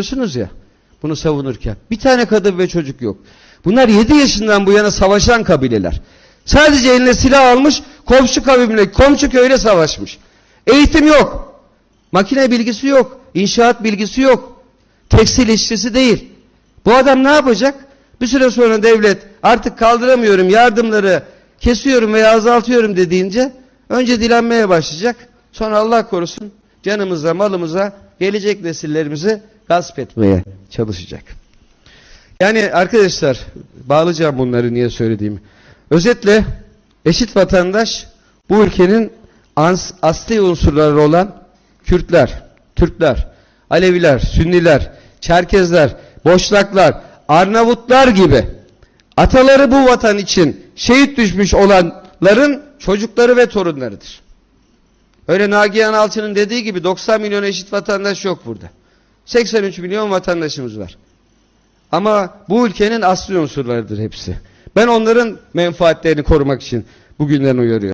diyorsunuz ya bunu savunurken. Bir tane kadın ve çocuk yok. Bunlar 7 yaşından bu yana savaşan kabileler. Sadece eline silah almış, komşu kavimle, komşu köyle savaşmış. Eğitim yok. Makine bilgisi yok. inşaat bilgisi yok. Tekstil işçisi değil. Bu adam ne yapacak? Bir süre sonra devlet artık kaldıramıyorum yardımları kesiyorum veya azaltıyorum dediğince önce dilenmeye başlayacak. Sonra Allah korusun canımıza, malımıza, gelecek nesillerimizi gasp etmeye çalışacak. Yani arkadaşlar bağlayacağım bunları niye söylediğimi. Özetle eşit vatandaş bu ülkenin asli unsurları olan Kürtler, Türkler, Aleviler, Sünniler, Çerkezler, Boşnaklar, Arnavutlar gibi ataları bu vatan için şehit düşmüş olanların çocukları ve torunlarıdır. Öyle Nagihan Alçı'nın dediği gibi 90 milyon eşit vatandaş yok burada. 83 milyon vatandaşımız var. Ama bu ülkenin asli unsurlarıdır hepsi. Ben onların menfaatlerini korumak için bugünden uyarıyorum.